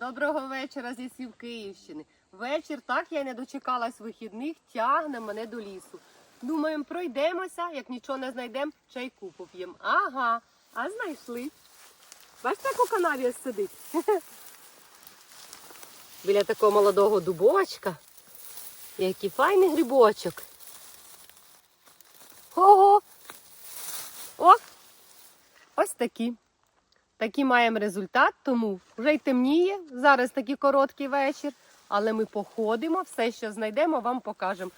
Доброго вечора зі сів Київщини. Вечір так я й не дочекалась вихідних, тягне мене до лісу. Думаємо, пройдемося, як нічого не знайдемо, чайку поп'ємо. Ага, а знайшли. Бачите, як у канаві сидить? Біля такого молодого дубочка. Який файний грибочок. Ого! О! Ось такі. Такий маємо результат, тому вже й темніє. Зараз такий короткий вечір, але ми походимо, все, що знайдемо, вам покажемо.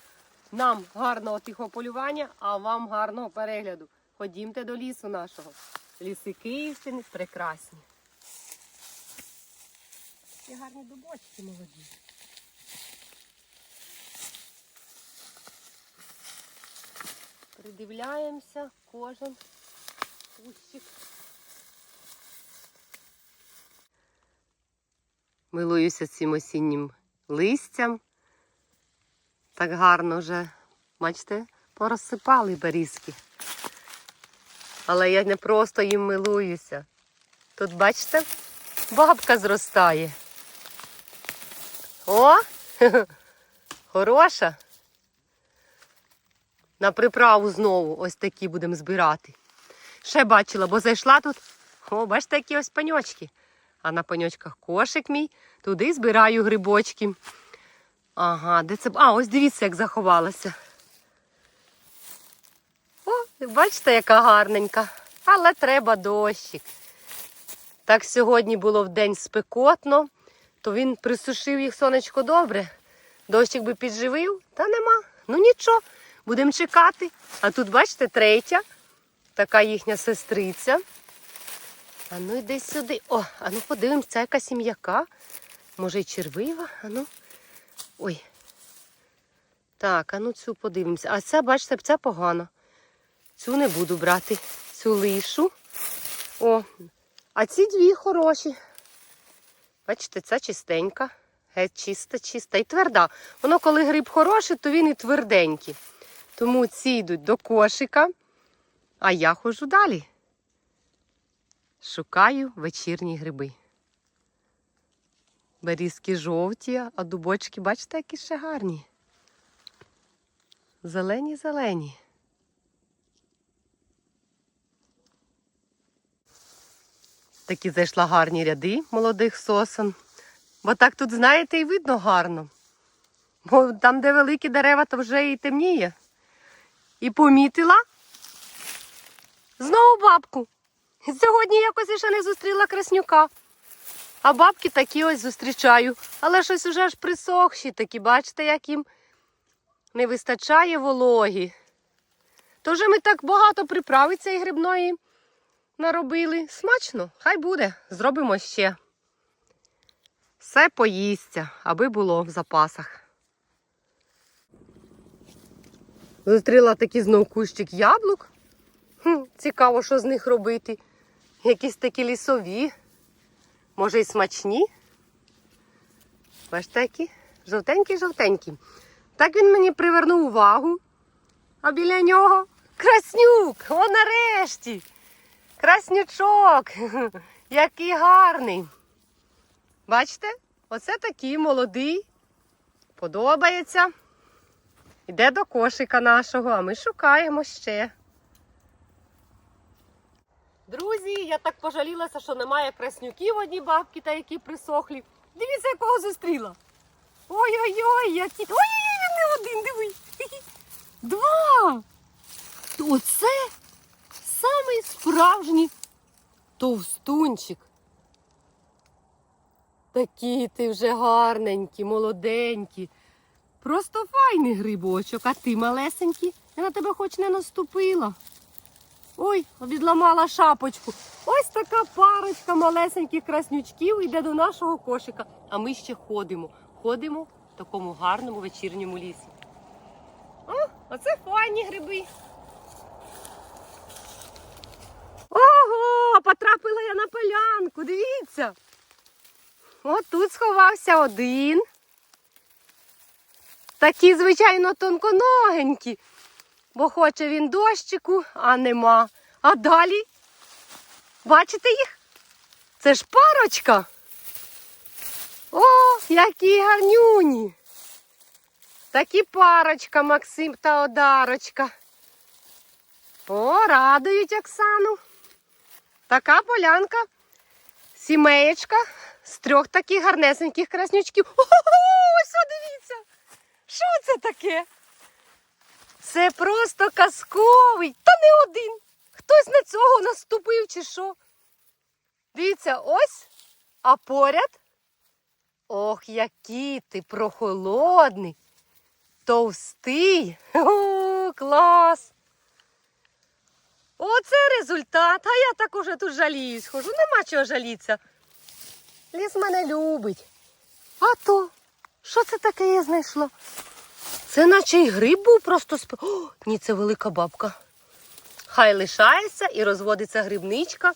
Нам гарного тихого полювання, а вам гарного перегляду. Ходімте до лісу нашого. Ліси Київщини прекрасні. Такі гарні дубочки молоді. Придивляємося кожен кущик. Милуюся цим осіннім листям. Так гарно вже, бачите, порозсипали берізки. Але я не просто їм милуюся. Тут, бачите, бабка зростає. О! Хороша. На приправу знову ось такі будемо збирати. Ще бачила, бо зайшла тут. О, бачите, які ось паньочки. А на паньочках кошик мій. Туди збираю грибочки. Ага, де це? А, ось дивіться, як заховалася. О, бачите, яка гарненька. Але треба дощик. Так сьогодні було в день спекотно, то він присушив їх сонечко добре. Дощик би підживив, та нема. Ну нічого, будемо чекати. А тут, бачите, третя, така їхня сестриця. А ну йди сюди. О, а ну подивимось, це якась м'яка. Може й червива. А ну. Ой. Так, а ну цю подивимося. А ця, бачите, ця погана. Цю не буду брати. Цю лишу. О, а ці дві хороші. Бачите, ця чистенька. Геть чиста, чиста і тверда. Воно, коли гриб хороший, то він і тверденький. Тому ці йдуть до кошика, а я ходжу далі. Шукаю вечірні гриби. Берізки жовті, а дубочки, бачите, які ще гарні. Зелені, зелені. Такі зайшла гарні ряди молодих сосен. Бо так тут, знаєте, і видно гарно. Бо там, де великі дерева, то вже і темніє. І помітила знову бабку. Сьогодні якось ще не зустріла краснюка. А бабки такі ось зустрічаю. Але щось уже ж присохші такі, бачите, як їм не вистачає вологі. То вже ми так багато приправи цієї грибної наробили. Смачно, хай буде, зробимо ще. Все поїсться, аби було в запасах. Зустріла такий знов кущик яблук. Хм, цікаво, що з них робити. Якісь такі лісові. Може й смачні. Бачите, які? Жовтенькі-жовтенькі. Так він мені привернув увагу. А біля нього краснюк! О, нарешті! Краснючок! Який гарний! Бачите? Оце такий молодий. Подобається. Іде до кошика нашого, а ми шукаємо ще. Друзі, я так пожалілася, що немає краснюків одні бабки та які присохлі. Дивіться, якого зустріла. Ой-ой-ой, які. Ой-ой-ой, не один, диви. Два. Оце самий справжній товстунчик. Такі ти вже гарненькі, молоденькі. Просто файний грибочок, а ти малесенький. Я на тебе хоч не наступила. Ой, обідламала шапочку. Ось така парочка малесеньких краснючків йде до нашого кошика. А ми ще ходимо. Ходимо в такому гарному вечірньому лісі. О, оце файні гриби. Ого, потрапила я на полянку. Дивіться. От тут сховався один. Такі, звичайно, тонконогенькі, бо хоче він дощику, а нема. А далі, бачите їх? Це ж парочка. О, Які гарнюні. Такі парочка Максим та Одарочка. О, радують Оксану. Така полянка. Сімеєчка з трьох таких гарнесеньких краснючків. Ого, ось дивіться. Що це таке? Це просто казковий, та не один. Хтось на цього наступив чи що. Дивіться, ось, а поряд. Ох, який ти прохолодний, товстий. О, клас. Оце результат. А я так уже тут жаліюсь. Хожу, нема чого жалітися. Ліс мене любить. А то, що це таке я знайшла? Це наче й гриб був просто сп... О, ні, це велика бабка. Хай лишається і розводиться грибничка.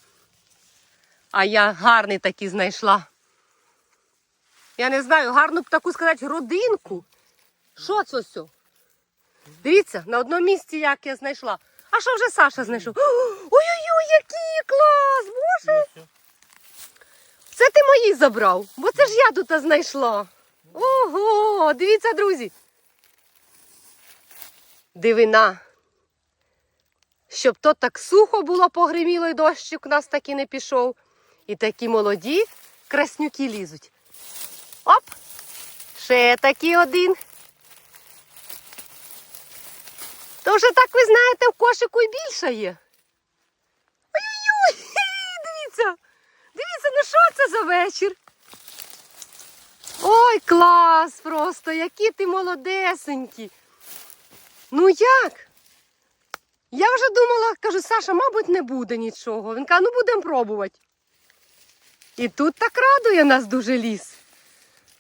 А я гарний такий знайшла. Я не знаю, гарну б таку сказати родинку. Що це все? Дивіться, на одному місці як я знайшла. А що вже Саша знайшов? Ой-ой-ой, який клас! Боже! Це ти мої забрав, бо це ж я тут знайшла. Ого, дивіться, друзі. Дивина. Щоб то так сухо було, погриміло і дощик у нас таки не пішов. І такі молоді краснюки лізуть. Оп! Ще такий один. То вже так ви знаєте, в кошику і більше є. Ой-ой-ой! Дивіться! Дивіться, ну що це за вечір? Ой, клас просто, які ти молодесенькі. Ну як? Я вже думала, кажу, Саша, мабуть, не буде нічого. Він каже, ну будемо пробувати. І тут так радує нас дуже ліс.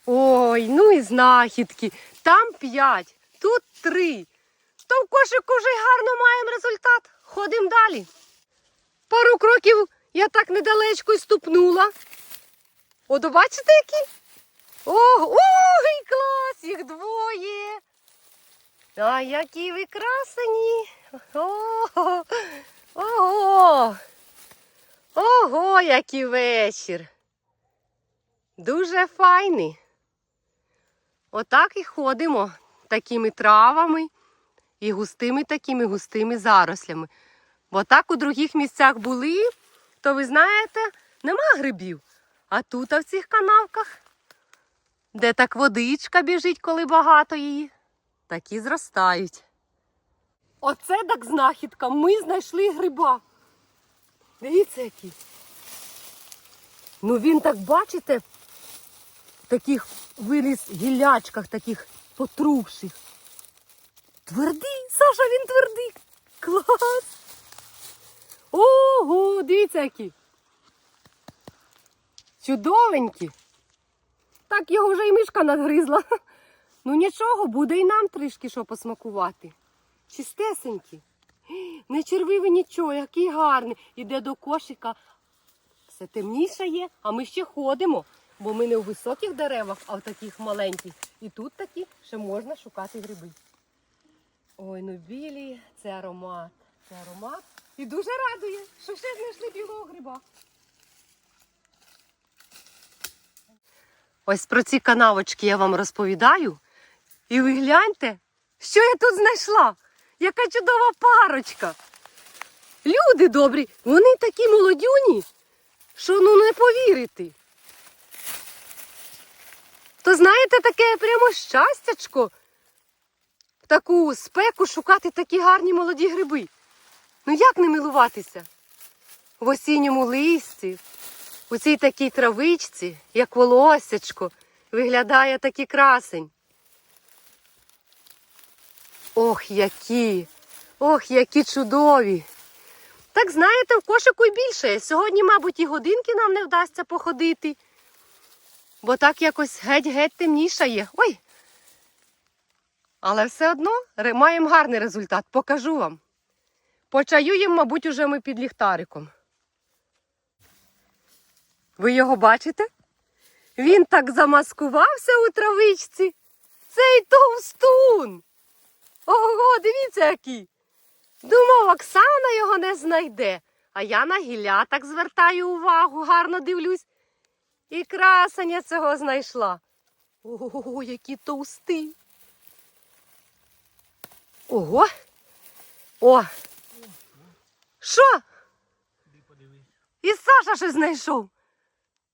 Ой, ну і знахідки. Там п'ять, тут три. То в кошику вже гарно маємо результат. Ходимо далі. Пару кроків я так недалечко й ступнула. От бачите які? Ого, ой, клас, їх двоє. А які ви красені. Ого, ого, ого, який вечір. Дуже файний. Отак і ходимо такими травами і густими такими густими зарослями. Бо так у других місцях були, то ви знаєте, нема грибів. А тут, а в цих канавках, де так водичка біжить, коли багато її, такі зростають. Оце так знахідка. Ми знайшли гриба. Дивіться, який. Ну він так, бачите, в таких виліз гілячках, таких потрухших. Твердий, Саша, він твердий. Клас. Ого, дивіться які. Чудовенькі. Так його вже і мишка надгризла. Ну нічого, буде і нам трішки що посмакувати. Чистесенькі. Не червивий нічого, який гарний. Іде до кошика. Все темніше є, а ми ще ходимо, бо ми не у високих деревах, а в таких маленьких. І тут такі ще можна шукати гриби. Ой, ну білі, це аромат. Це аромат. І дуже радує, що ще знайшли білого гриба. Ось про ці канавочки я вам розповідаю. І ви гляньте, що я тут знайшла. Яка чудова парочка. Люди добрі, вони такі молодюні, що ну не повірити. То знаєте, таке прямо щастячко в таку спеку шукати такі гарні молоді гриби. Ну як не милуватися? В осінньому листі, у цій такій травичці, як волосячко, виглядає такий красень. Ох, які! Ох, які чудові! Так знаєте, в кошику й більше. Сьогодні, мабуть, і годинки нам не вдасться походити, бо так якось геть-геть темнішає. Ой! Але все одно маємо гарний результат, покажу вам. Почаюємо, мабуть, уже ми під ліхтариком. Ви його бачите? Він так замаскувався у травичці. Цей товстун. Ого, дивіться який. Думав, Оксана його не знайде. А я на гілля так звертаю увагу, гарно дивлюсь. І красення цього знайшла. Ого, які товсті. Ого. О. Що? І Саша щось знайшов.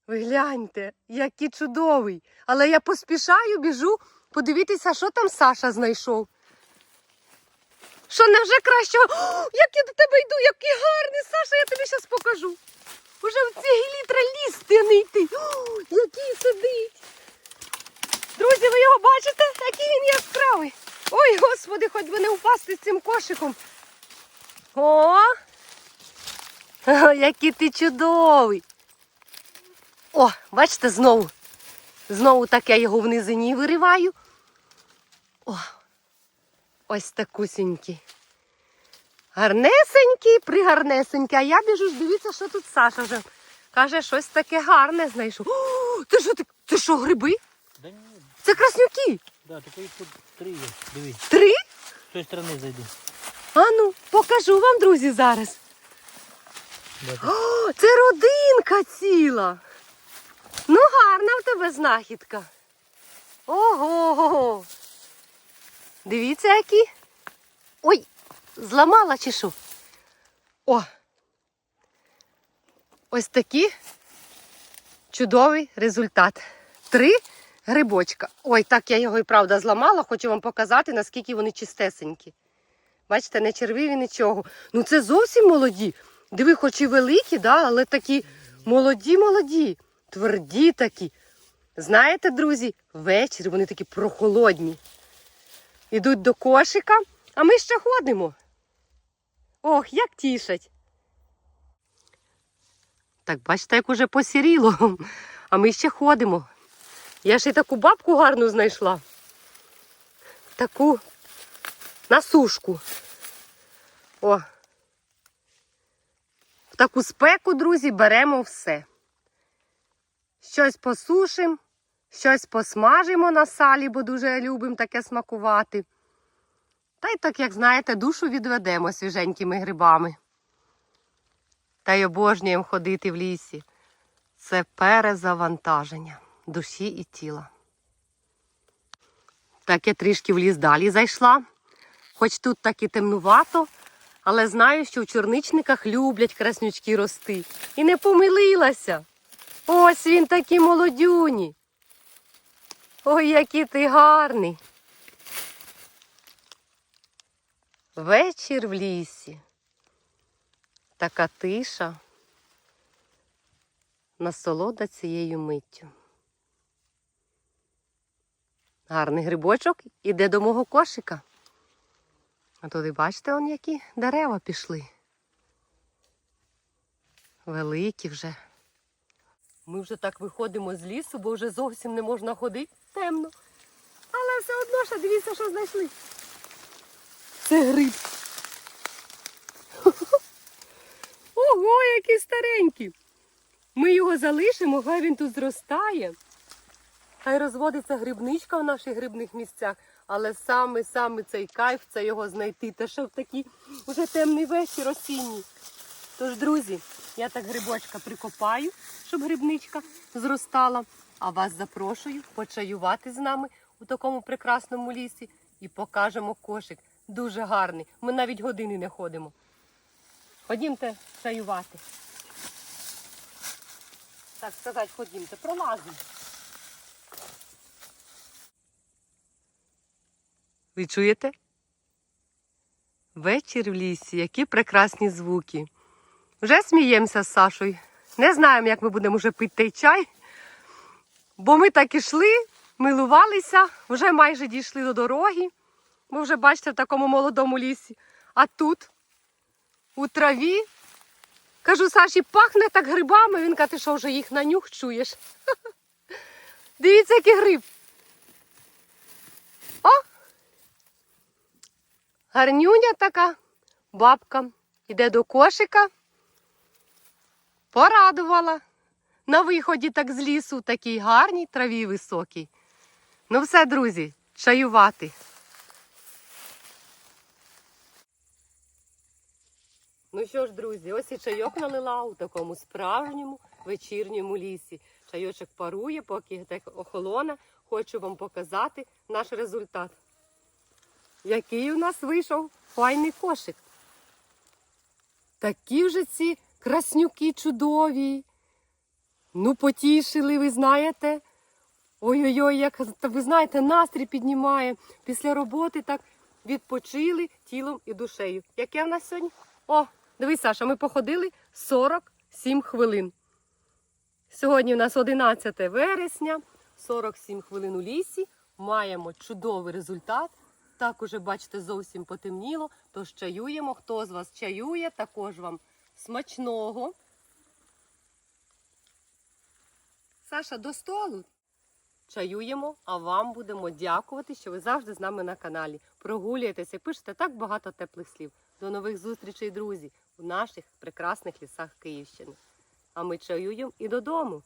Ви гляньте, який чудовий. Але я поспішаю, біжу подивитися, що там Саша знайшов. Що невже краще? О, як я до тебе йду, який гарний, Саша, я тобі зараз покажу. Уже в ці літра лізти, не йти. О, який сидить. Друзі, ви його бачите? Який він яскравий. Ой, господи, хоч би не впасти з цим кошиком. О! О, який ти чудовий. О, бачите, знову. Знову так я його в низині вириваю. О, ось такусінький. Гарнесенький, пригарнесенький. А я біжу, ж дивіться, що тут Саша вже. Каже, щось таке гарне знайшов. О, це що, ти- це що, гриби? Да ні, Це краснюки. да, такої тут три є. Диви, Три? з тої сторони зайду. А ну, покажу вам, друзі, зараз. Да, так. О, це родинка ціла. Ну, гарна в тебе знахідка. Ого. Дивіться, які. Ой, зламала що? О. Ось такий чудовий результат. Три грибочка. Ой, так я його і правда зламала, хочу вам показати, наскільки вони чистесенькі. Бачите, не червиві нічого. Ну це зовсім молоді. Диви, хоч і великі, да, але такі молоді, молоді, тверді такі. Знаєте, друзі, ввечері вони такі прохолодні. Ідуть до кошика, а ми ще ходимо. Ох, як тішать. Так, бачите, як уже посіріло, а ми ще ходимо. Я ж і таку бабку гарну знайшла. Таку на сушку. О. В таку спеку, друзі, беремо все. Щось посушимо, щось посмажимо на салі, бо дуже любимо таке смакувати. Та й так, як знаєте, душу відведемо свіженькими грибами. Та й обожнюємо ходити в лісі. Це перезавантаження душі і тіла. Так я трішки в ліс далі зайшла. Хоч тут так і темнувато, але знаю, що в чорничниках люблять краснючки рости. І не помилилася. Ось він такий молодюні. Ой, який ти гарний. Вечір в лісі. Така тиша. Насолода цією миттю. Гарний грибочок іде до мого кошика. А туди бачите, он які дерева пішли. Великі вже. Ми вже так виходимо з лісу, бо вже зовсім не можна ходити темно. Але все одно ще дивіться, що знайшли. Це гриб. Ого, який старенький. Ми його залишимо, хай він тут зростає. Хай розводиться грибничка в наших грибних місцях, але саме саме цей кайф це його знайти. Та ще в такий уже темний вечір осінній. Тож, друзі, я так грибочка прикопаю, щоб грибничка зростала. А вас запрошую почаювати з нами у такому прекрасному лісі і покажемо кошик. Дуже гарний. Ми навіть години не ходимо. Ходімте чаювати. Так сказати, ходімте, пролазимо. Ви чуєте? Вечір в лісі, які прекрасні звуки. Вже сміємося з Сашою. Не знаємо, як ми будемо вже пити той чай. Бо ми так ішли, милувалися, вже майже дійшли до дороги. Бо вже бачите в такому молодому лісі. А тут, у траві, кажу, Саші, пахне так грибами. Він каже, що вже їх на нюх чуєш. Дивіться, який гриб. О! Гарнюня така бабка йде до кошика. Порадувала. На виході так з лісу, такій гарній траві високій. Ну все, друзі, чаювати. Ну що ж, друзі, ось і чайок налила у такому справжньому вечірньому лісі. Чайочок парує, поки так охолоне. Хочу вам показати наш результат. Який у нас вийшов файний кошик. Такі вже ці краснюки чудові. Ну, потішили, ви знаєте. Ой-ой-ой, як ви знаєте, настрій піднімає. Після роботи так відпочили тілом і душею. Яке в нас сьогодні? О, дивись, Саша, ми походили 47 хвилин. Сьогодні у нас 11 вересня, 47 хвилин у лісі. Маємо чудовий результат. Так уже, бачите, зовсім потемніло. Тож чаюємо. Хто з вас чаює, також вам смачного. Саша, до столу. Чаюємо, а вам будемо дякувати, що ви завжди з нами на каналі. Прогулюєтеся, пишете так багато теплих слів. До нових зустрічей, друзі, у наших прекрасних лісах Київщини. А ми чаюємо і додому.